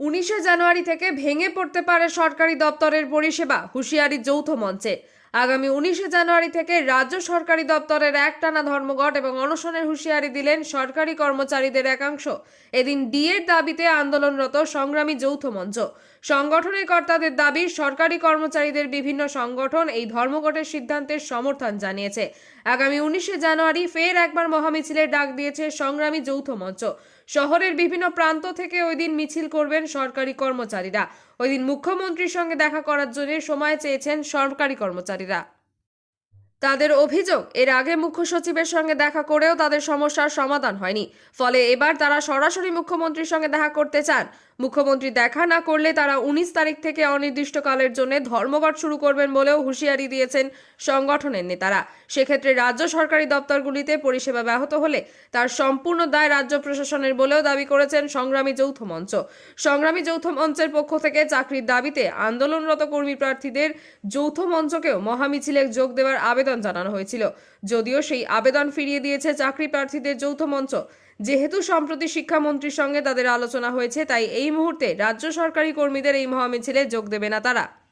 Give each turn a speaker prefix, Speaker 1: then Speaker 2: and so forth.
Speaker 1: উনিশে জানুয়ারি থেকে ভেঙে পড়তে পারে সরকারি দপ্তরের পরিষেবা, হুঁশিয়ারি যৌথ মঞ্চে। আগামী উনিশে জানুয়ারি থেকে রাজ্য সরকারি দপ্তরের একটানা ধর্মঘট এবং অনশনের হুঁশিয়ারি দিলেন সরকারি কর্মচারীদের একাংশ। এদিন ডিএর দাবিতে আন্দোলনরত সংগ্রামী যৌথ মঞ্চ। সংগঠনের কর্তাদের দাবি, সরকারি কর্মচারীদের বিভিন্ন সংগঠন এই ধর্মঘটের সিদ্ধান্তের সমর্থন জানিয়েছে। আগামী উনিশে জানুয়ারি ফের একবার মহামিছিলের ডাক দিয়েছে সংগ্রামী যৌথ মঞ্চ। শহরের বিভিন্ন প্রান্ত থেকে ওই দিন মিছিল করবেন সরকারি কর্মচারীরা। ওই দিন মুখ্যমন্ত্রীর সঙ্গে দেখা করার জন্য সময় চেয়েছেন সরকারি কর্মচারীরা। তাদের অভিযোগ, এর আগে মুখ্য সচিবের সঙ্গে দেখা করেও তাদের সমস্যার সমাধান হয়নি। ফলে এবার তারা সরাসরি মুখ্যমন্ত্রীর সঙ্গে দেখা করতে চান। মুখ্যমন্ত্রী দেখা না করলে তারা উনিশ তারিখ থেকে অনির্দিষ্টকালের জন্য ধর্মঘট শুরু করবেন বলেও হুঁশিয়ারি দিয়েছেন সংগঠনের নেতারা। সেক্ষেত্রে রাজ্য সরকারি দপ্তরগুলিতে পরিষেবা ব্যাহত হলে তার সম্পূর্ণ দায় রাজ্য প্রশাসনের বলেও দাবি করেছেন সংগ্রামী যৌথ মঞ্চ। সংগ্রামী যৌথ মঞ্চের পক্ষ থেকে চাকরির দাবিতে আন্দোলনরত কর্মী প্রার্থীদের যৌথ মঞ্চকেও মহামিছিলে যোগ দেওয়ার আবেদন জানানো হয়েছিল। যদিও সেই আবেদন ফিরিয়ে দিয়েছে চাকরি প্রার্থীদের যৌথ মঞ্চ। যেহেতু সম্প্রতি শিক্ষামন্ত্রীর সঙ্গে তাদের আলোচনা হয়েছে, তাই এই মুহূর্তে রাজ্য সরকারি কর্মীদের এই মহামিছিলে যোগ দেবে না তারা।